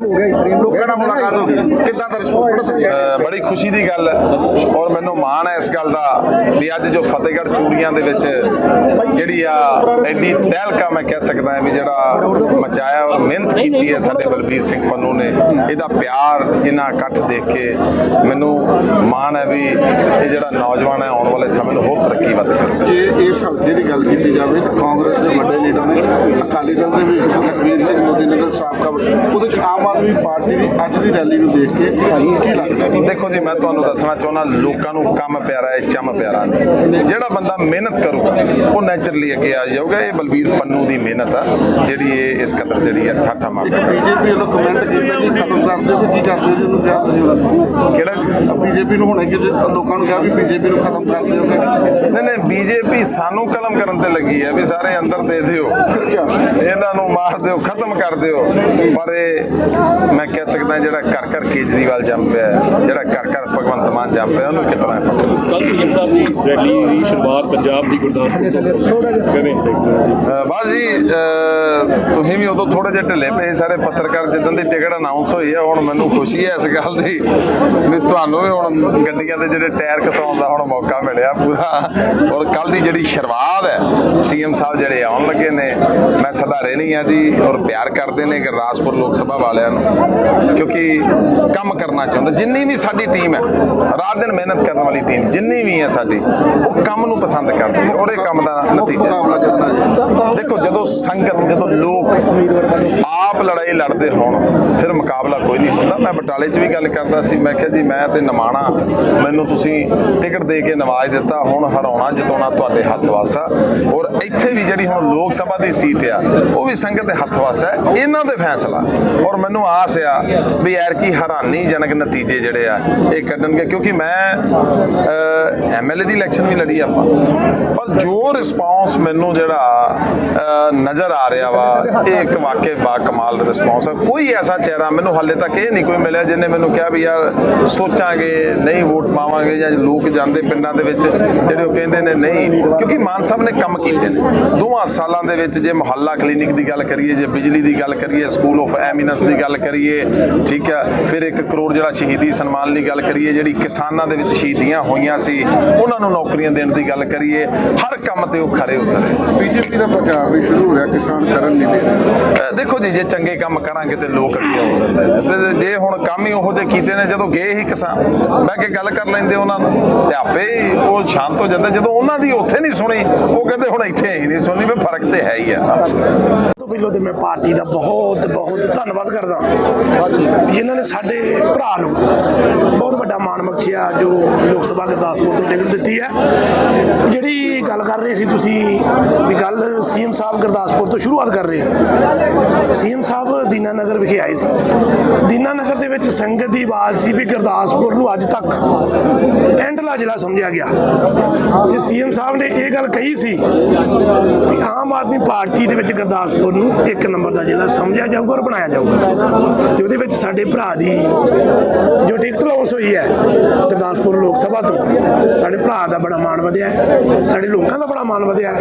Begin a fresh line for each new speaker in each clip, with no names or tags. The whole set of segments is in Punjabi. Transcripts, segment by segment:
ਲੋਕਾਂ ਨਾਲ ਮੁਲਾਕਾਤ ਹੋ ਗਈ। ਕਿੱਦਾਂ ਦਾ ਰਿਸਪੌਂਸ
ਅ, ਬੜੀ ਖੁਸ਼ੀ ਦੀ ਗੱਲ ਹੈ ਔਰ ਮੈਨੂੰ ਮਾਣ ਹੈ ਇਸ ਗੱਲ ਦਾ ਵੀ ਅੱਜ ਜੋ ਫਤਿਹਗੜ੍ਹ ਚੂੜੀਆਂ ਦੇ ਵਿੱਚ ਜਿਹੜੀ ਆ ਐਡੀ ਤਹਿਲਕਾ ਮੈਂ ਕਹਿ ਸਕਦਾ ਹਾਂ ਵੀ ਜਿਹੜਾ ਮਚਾਇਆ ਔਰ ਮਿਹਨਤ ਕੀਤੀ ਹੈ ਸਾਡੇ ਬਲਬੀਰ ਸਿੰਘ ਪੰਨੂ ਨੇ ਇਹਦਾ ਪਿਆਰ ਇਹਨਾਂ ਇਕੱਠ ਦੇਖ ਕੇ ਮੈਨੂੰ ਮਾਣ ਹੈ ਵੀ ਇਹ ਜਿਹੜਾ ਨੌਜਵਾਨ ਹੈ ਆਉਣ ਵਾਲੇ ਸਮੇਂ ਨੂੰ ਹੋਰ ਤਰੱਕੀ ਵੱਧ ਕਰੂਗਾ।
ਜੇ ਇਸ ਹਲਕੇ ਦੀ ਗੱਲ ਕੀਤੀ ਜਾਵੇ ਤਾਂ ਕਾਂਗਰਸ ਦੇ ਵੱਡੇ ਲੀਡਰ ਨੇ ਅਕਾਲੀ ਦਲ ਦੇ ਵੀ ਲਖਵੀਰ ਸਿੰਘ ਮੋਦੀ ਲੀਡਰ ਸਾਬਕਾ ਉਹਦੇ ਚ ਆਮ ਆਦਮੀ ਪਾਰਟੀ ਦੀ ਰੈਲੀ ਨੂੰ ਦੇਖ ਕੇ ਕੀ ਲੱਗਦਾ?
ਦੇਖੋ ਜੀ ਮੈਂ ਤੁਹਾਨੂੰ ਦੱਸਣਾ ਚਾਹੁੰਦਾ ਲੋਕਾਂ ਨੂੰ ਕੰਮ ਪਿਆਰਾ ਹੈ ਚਮ ਪਿਆਰਾ ਨਹੀਂ ਜਿਹੜਾ ਬੰਦਾ ਮਿਹਨਤ ਕਰੂਗਾ ਉਹ ਨੇਚਰਲੀ ਅੱਗੇ ਆ ਜਾਊਗਾ। ਇਹ ਬਲਬੀਰ ਪੰਨੂ ਦੀ ਮਿਹਨਤ ਆ ਜਿਹੜੀ ਇਹ ਇਸ ਕਦਰ ਜਿਹੜੀ ਹੈ ਠਾਠਾ ਮਾਰਦਾ
ਬੀਜੇਪੀ ਵੱਲੋਂ ਕਮੈਂਟ ਕੀਤਾ ਕਿ ਖਤਮ ਕਰ ਦਿਓ ਕਿ ਕਰਦੇ ਜੀ ਉਹਨੂੰ ਕਿਹਾ ਤੁਸੀਂ
ਕਿਹੜਾ?
ਬੀਜੇਪੀ ਨੂੰ ਹੁਣੇ ਕਿ ਲੋਕਾਂ ਨੂੰ ਕਿਹਾ ਵੀ ਬੀਜੇਪੀ ਨੂੰ ਖਤਮ ਕਰ ਦਿਓਗੇ
ਨਹੀਂ ਨਹੀਂ ਬੀਜੇਪੀ ਸਾਨੂੰ ਕਲਮ ਕਰਨ ਤੇ ਲੱਗੀ ਹੈ ਵੀ ਸਾਰੇ ਅੰਦਰ ਦੇ ਦਿਓ। ਇਹਨਾਂ ਨੂੰ ਮਾਰ ਦਿਓ ਖਤਮ ਕਰ ਦਿਓ। ਪਰ ਇਹ ਮੈਂ ਕਹਿ ਸਕਦਾ ਜਿਹੜਾ ਘਰ ਘਰ ਕੇਜਰੀਵਾਲ ਜੰਮ ਪਿਆ ਹੈ, ਜਿਹੜਾ ਘਰ ਘਰ ਭਗਵੰਤ ਮਾਨ ਜੰਮ ਪਿਆ ਉਹਨੂੰ ਕਿਤਨਾ
ਕੱਲ ਸੀਐਮ ਸਾਹਿਬ ਦੀ ਰੈਲੀ ਦੀ ਸ਼ੁਰੂਆਤ ਪੰਜਾਬ ਦੀ ਗੁਰਦਾਸਪੁਰ ਤੋਂ ਕਿਵੇਂ? ਜੀ
ਬਸ ਤੁਸੀਂ ਵੀ ਉਦੋਂ ਥੋੜੇ ਜਿਹੇ ਢਿੱਲੇ ਪਏ ਸਾਰੇ ਪੱਤਰਕਾਰ ਜਿੱਦਾਂ ਦੀ ਟਿਕਟ ਅਨਾਉਂਸ ਹੋਈ ਹੈ ਹੁਣ ਮੈਨੂੰ ਖੁਸ਼ੀ ਹੈ ਇਸ ਗੱਲ ਦੀ। ਵੀ ਤੁਹਾਨੂੰ ਵੀ ਹੁਣ ਗੱਡੀਆਂ ਦੇ ਜਿਹੜੇ ਟਾਇਰ ਘਸਾਉਣ ਦਾ ਹੁਣ ਮੌਕਾ ਮਿਲਿਆ ਪੂਰਾ। ਔਰ ਕੱਲ ਦੀ ਜਿਹੜੀ ਸ਼ੁਰੂਆਤ ਹੈ ਸੀਐਮ ਸਾਹਿਬ ਜਿਹੜੇ ਆਉਣ ਲੱਗੇ ਨੇ ਮੈਂ ਸਧਾਰੇ ਨਹੀਂ ਆ ਜੀ ਔਰ ਪਿਆਰ ਕਰਦੇ ਨੇ ਗੁਰਦਾਸਪੁਰ ਲੋਕ ਸਭਾ ਵਾਲਿਆਂ ਨੂੰ ਕਿਉਂਕਿ ਕੰਮ ਕਰਨਾ ਚਾਹੁੰਦਾ। ਜਿੰਨੀ ਵੀ ਸਾਡੀ ਟੀਮ ਹੈ ਰਾਤ ਦਿਨ ਮਿਹਨਤ ਕਰਨ ਵਾਲੀ ਟੀਮ ਜਿੰਨੀ ਵੀ ਹੈ ਸਾਡੀ ਉਹ ਕੰਮ ਨੂੰ ਪਸੰਦ ਕਰਦੀ ਹੈ ਔਰ ਇਹ ਕੰਮ ਦਾ ਨਤੀਜਾ ਦੇਖੋ ਜਦੋਂ ਸੰਗਤ ਜਦੋਂ ਲੋਕ ਆਪ ਲੜਾਈ ਲੜਦੇ ਹੋਣ ਫਿਰ ਮੁਕਾਬਲਾ ਕੋਈ ਨਹੀਂ ਮੈਂ ਬਟਾਲੇ 'ਚ ਵੀ ਗੱਲ ਕਰਦਾ ਸੀ, ਮੈਂ ਕਿਹਾ ਜੀ ਮੈਂ ਤੇ ਨਮਾਣਾ ਮੈਨੂੰ ਤੁਸੀਂ ਟਿਕਟ ਦੇ ਕੇ ਨਵਾਜ ਦਿੱਤਾ, ਹੁਣ ਹਰਾਉਣਾ, ਜਿਤਾਉਣਾ ਤੁਹਾਡੇ ਹੱਥ ਵੱਸ ਆ। ਔਰ ਇੱਥੇ ਵੀ ਜਿਹੜੀ ਹੁਣ ਲੋਕ ਸਭਾ ਦੀ ਸੀਟ ਆ, ਉਹ ਵੀ ਸੰਗਤ ਦੇ ਹੱਥ ਵੱਸ ਹੈ ਇਹਨਾਂ ਦੇ ਫੈਸਲਾ। ਔਰ ਮੈਨੂੰ ਆਸ ਆ ਵੀ ਯਾਰ ਕੀ ਹੈਰਾਨੀਜਨਕ ਨਤੀਜੇ ਜਿਹੜੇ ਆ, ਇਹ ਕੱਢਣਗੇ, ਕਿਉਂਕਿ ਮੈਂ ਐਮਐਲਏ ਦੀ ਇਲੈਕਸ਼ਨ ਵੀ ਲੜੀ ਆਪਾਂ। ਪਰ ਜੋ ਰਿਸਪੌਂਸ ਮੈਨੂੰ ਜਿਹੜਾ ਨਜ਼ਰ ਆ ਰਿਹਾ ਵਾ ਇਹ ਇੱਕ ਵਾਕਈ ਬਾ ਕਮਾਲ ਰਿਸਪੌਂਸ ਹੈ ਕੋਈ ਐਸਾ ਚਿਹਰਾ ਮੈਨੂੰ ਹਾਲੇ ਤੱਕ ਇਹ ਨਹੀਂ ਕੋਈ ਮਿਲਿਆ ਜਿਹਨੇ ਮੈਨੂੰ ਕਿਹਾ ਵੀ ਯਾਰ ਸੋਚਾਂਗੇ, ਨਹੀਂ ਵੋਟ ਪਾਵਾਂਗੇ ਜਾਂ ਲੋਕ ਜਾਂਦੇ ਪਿੰਡਾਂ ਦੇ ਵਿੱਚ ਜਿਹੜੇ ਉਹ ਕਹਿੰਦੇ ਨੇ ਨਹੀਂ, ਕਿਉਂਕਿ ਮਾਨ ਸਾਹਿਬ ਨੇ ਕੰਮ ਕੀਤੇ ਨੇ। ਦੋਵਾਂ ਸਾਲਾਂ ਦੇ ਵਿੱਚ ਜੇ ਮੁਹੱਲਾ ਕਲੀਨਿਕ ਦੀ ਗੱਲ ਕਰੀਏ, ਜੇ ਬਿਜਲੀ ਦੀ ਗੱਲ ਕਰੀਏ ਸਕੂਲ ਆਫ ਐਮਿਨੈਂਸ ਦੀ ਗੱਲ ਕਰੀਏ, ਠੀਕ ਹੈ ਫਿਰ 1 ਕਰੋੜ ਜਿਹੜਾ ਸ਼ਹੀਦੀ ਸਨਮਾਨ ਦੀ ਗੱਲ ਕਰੀਏ, ਜਿਹੜੀ ਕਿਸਾਨਾਂ ਦੇ ਵਿੱਚ ਸ਼ਹੀਦੀਆਂ ਹੋਈਆਂ ਸੀ, ਉਹਨਾਂ ਨੂੰ ਨੌਕਰੀਆਂ ਦੇਣ ਦੀ ਗੱਲ ਕਰੀਏ, ਹਰ ਕੰਮ ਤੇ ਉਹ ਖਰੇ ਉਤਰੇ।
ਬੀਜੇਪੀ ਦਾ ਪ੍ਰਚਾਰ ਵੀ ਸ਼ੁਰੂ ਹੋ ਰਿਹਾ ਕਿਸਾਨ ਕਰਨ ਨਹੀਂ ਦੇ ਰਹੇ।
ਦੇਖੋ ਜੀ ਜੇ ਚੰਗੇ ਕੰਮ ਕਰਾਂਗੇ ਤੇ ਲੋਕ ਅੱਗੇ ਆਉਂਦੇ ਨੇ ਤੇ ਜੇ ਹੁਣ ਕੰਮ ਹੀ ਉਹੋ ਜਿਹੇ ਕੀਤੇ ਨੇ ਜਦੋਂ ਗਏ ਹੀ ਕਿਸਾਨ ਬਹਿ ਕੇ ਗੱਲ ਕਰ ਲੈਂਦੇ ਉਹਨਾਂ ਨੂੰ ਤੇ ਆਪੇ ਉਹ ਸ਼ਾਂਤ ਹੋ ਜਾਂਦੇ। ਜਦੋਂ ਉਹਨਾਂ ਦੀ ਉੱਥੇ ਨਹੀਂ ਸੁਣੀ ਉਹ ਕਹਿੰਦੇ ਹੁਣ ਇੱਥੇ ਹੀ ਨਹੀਂ ਸੁਣੀ ਵੀ ਫ਼ਰਕ ਤੇ ਹੈ ਹੀ ਆ।
ਤੋਂ ਪਹਿਲਾਂ ਤੇ ਮੈਂ ਪਾਰਟੀ ਦਾ ਬਹੁਤ ਬਹੁਤ ਧੰਨਵਾਦ ਕਰਦਾ। ਜਿਨ੍ਹਾਂ ਨੇ ਸਾਡੇ ਭਰਾ ਨੂੰ ਬਹੁਤ ਵੱਡਾ ਮਾਣ ਬਖਸ਼ਿਆ ਜੋ ਲੋਕ ਸਭਾ ਗੁਰਦਾਸਪੁਰ ਤੋਂ ਟਿਕਟ ਦਿੱਤੀ ਹੈ। ਜਿਹੜੀ ਗੱਲ ਕਰ ਰਹੇ ਸੀ ਤੁਸੀਂ ਵੀ ਗੱਲ ਸੀਐਮ ਸਾਹਿਬ ਗੁਰਦਾਸਪੁਰ ਤੋਂ ਸ਼ੁਰੂਆਤ ਕਰ ਰਹੇ ਆ ਸੀਐਮ ਸਾਹਿਬ ਦੀਨਾਨਗਰ ਵਿਖੇ ਆਏ ਸੀ। ਦੀਨਾਨਗਰ ਦੇ ਵਿੱਚ ਸੰਗਤ ਦੀ ਆਵਾਜ਼ ਸੀ ਵੀ ਗੁਰਦਾਸਪੁਰ ਨੂੰ ਅੱਜ ਤੱਕ ਐਂਡਲਾ ਜ਼ਿਲ੍ਹਾ ਸਮਝਿਆ ਗਿਆ। ਤੇ ਸੀਐਮ ਸਾਹਿਬ ਨੇ ਇਹ ਗੱਲ ਕਹੀ ਸੀ ਕਿ ਆਮ ਆਦਮੀ ਪਾਰਟੀ ਦੇ ਵਿੱਚ ਗੁਰਦਾਸਪੁਰ ਨੂੰ ਇੱਕ ਨੰਬਰ ਦਾ ਜ਼ਿਲ੍ਹਾ ਸਮਝਿਆ ਜਾਊਗਾ ਔਰ ਬਣਾਇਆ ਜਾਊਗਾ। ਤੇ ਉਹਦੇ ਵਿੱਚ ਸਾਡੇ ਭਰਾ ਦੀ ਜੋ ਟਿਕਟ ਲਾਂਚ ਹੋਈ ਹੈ ਗੁਰਦਾਸਪੁਰ ਲੋਕ ਸਭਾ ਤੋਂ, ਸਾਡੇ ਭਰਾ ਦਾ ਬੜਾ ਮਾਣ ਵਧਿਆ ਸਾਡੇ ਲੋਕਾਂ ਦਾ ਬੜਾ ਮਾਣ ਵਧਿਆ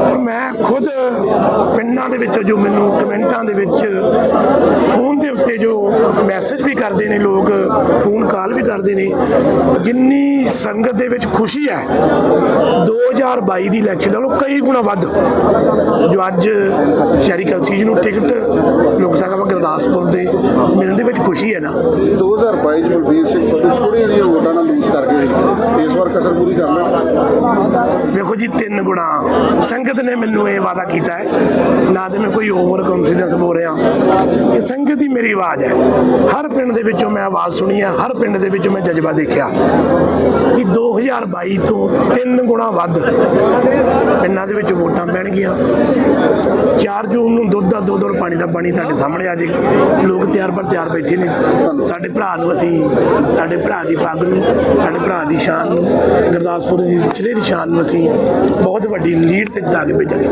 ਔਰ ਮੈਂ ਖੁਦ ਪਿੰਡਾਂ ਦੇ ਵਿੱਚ ਜੋ ਮੈਨੂੰ ਕਮੈਂਟ ਦੇ ਵਿੱਚ ਫੋਨ ਦੇ ਉੱਤੇ ਜੋ ਮੈਸੇਜ ਵੀ ਕਰਦੇ ਨੇ ਲੋਕ ਫੋਨ ਕਾਲ ਵੀ ਕਰਦੇ ਨੇ, ਜਿੰਨੀ ਸੰਗਤ ਦੇ ਵਿੱਚ ਖੁਸ਼ੀ ਹੈ 2022 ਦੀ ਇਲੈਕਸ਼ਨ ਨਾਲੋਂ ਕਈ ਗੁਣਾ ਵੱਧ। ਜੋ ਅੱਜ ਸ਼ਹਿਰੀ ਕਲਸੀ ਜੀ ਨੂੰ ਟਿਕਟ ਲੋਕ ਸਭਾ ਗੁਰਦਾਸਪੁਰ ਦੇ ਮਿਲਣ ਦੇ ਵਿੱਚ ਖੁਸ਼ੀ ਹੈ ਨਾ।
2022 ਚ ਬਲਬੀਰ ਸਿੰਘ ਪੰਨੂ ਥੋੜ੍ਹੀਆਂ ਜਿਹੀਆਂ ਵੋਟਾਂ ਨਾਲ ਲੂਜ਼ ਕਰ ਗਏ ਇਸ ਵਾਰ ਕਸਰ ਪੂਰੀ ਕਰ ਲੈਣ
ਵੇਖੋ ਜੀ ਤਿੰਨ ਗੁਣਾ। ਸੰਗਤ ਨੇ ਮੈਨੂੰ ਇਹ ਵਾਅਦਾ ਕੀਤਾ ਹੈ ਨਾ ਤੇ ਮੈਂ ਕੋਈ ਓਵਰ ਕੌਨਫੀਡੈਂਸ ਬੋਲ ਰਿਹਾ। ਇਹ ਸੰਗਤ ਦੀ ਮੇਰੀ ਆਵਾਜ਼ ਹੈ। ਹਰ ਪਿੰਡ ਦੇ ਵਿੱਚੋਂ ਮੈਂ ਆਵਾਜ਼ ਸੁਣੀ ਹੈ ਹਰ ਪਿੰਡ ਦੇ ਵਿੱਚੋਂ ਮੈਂ ਜਜ਼ਬਾ ਦੇਖਿਆ। ਕਿ 2022 ਤੋਂ ਤਿੰਨ ਗੁਣਾ ਵੱਧ ਪਿੰਡਾਂ ਦੇ ਵਿੱਚ ਵੋਟਾਂ ਪੈਣਗੀਆਂ। 4 ਜੂਨ ਨੂੰ ਦੁੱਧ ਦਾ ਦੁੱਧ ਔਰ ਪਾਣੀ ਦਾ ਪਾਣੀ ਤੁਹਾਡੇ ਸਾਹਮਣੇ ਆ ਜਾਏਗਾ ਲੋਕ ਤਿਆਰ ਪਰ ਤਿਆਰ ਬੈਠੇ ਨੇ। ਸਾਡੇ ਭਰਾ ਨੂੰ ਅਸੀਂ, ਸਾਡੇ ਭਰਾ ਦੀ ਪੱਗ ਨੂੰ, ਸਾਡੇ ਭਰਾ ਦੀ ਸ਼ਾਨ ਨੂੰ, ਗੁਰਦਾਸਪੁਰ ਦੀ ਜ਼ਿਲ੍ਹੇ ਦੀ ਸ਼ਾਨ ਨੂੰ ਅਸੀਂ ਬਹੁਤ ਵੱਡੀ ਲੀਡ ਤੇ ਜਿਤਾ ਕੇ ਭੇਜਾਂਗੇ।